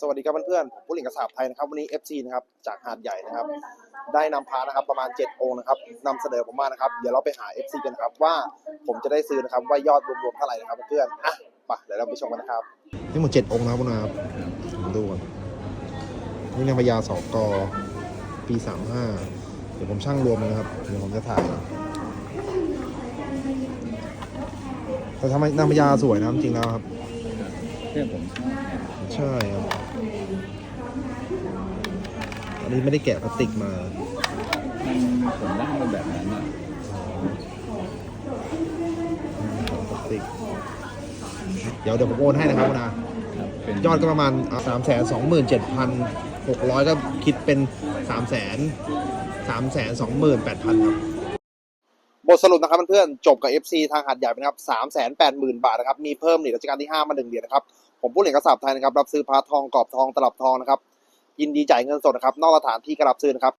สวัสดีครับเพื่อนๆผมผู้หลิงกระสาบไทยนะครับวันนี้ FC นะครับจากหาดใหญ่นะครับ ได้นำพานะครับประมาณ 7 องค์นะครับนำเสนอผมมานะครับ เดี๋ยวเราไปหา FC กันนะครับว่าผมจะได้ซื้อนะครับว่ายอดรวมๆเท่าไหร่นะครับเพื่อนๆอะไปเดี๋ยวเราไปชมกันนะครับนี่หมด7องค์นะครับคุณอาครับผมดูก่อนนี่นางพญาสอกอปี 35 เดี๋ยวผมช่างรวมเลยนะครับเดี๋ยวผมจะถ่ายแต่ทำไมนางพญาสวยนะจริงแล้วครับ เพื่อนผมชอบใช่ครับ อันนี้ไม่ได้แกะพลาสติกมา มันผมร่างมันแบบนั้นอะพลาสติก เดี๋ยวเดี๋ยวผมโอนให้นะครับคุณอาครับเป็นยอดก็ประมาณสามแสนสองหมื่นเจ็ดพันหกร้อยก็คิดเป็นสามแสนสามแสนสองหมื่นแปดพันครับ บทสรุปนะครับเพื่อนๆจบกับ FC ทางหัดใหญ่ไปนะครับสามแสนแปดหมื่นบาทนะครับ มีเพิ่มเหรียญรัชกาลที่ห้ามาหนึ่งเหรียญนะครับ ผมผู้เหรียญกระสาบไทยนะครับรับซื้อพาทองกรอบทองตลับทองนะครับยินดีจ่ายเงินสดนะครับนอกสถานที่ก็รับซื้อนะครับ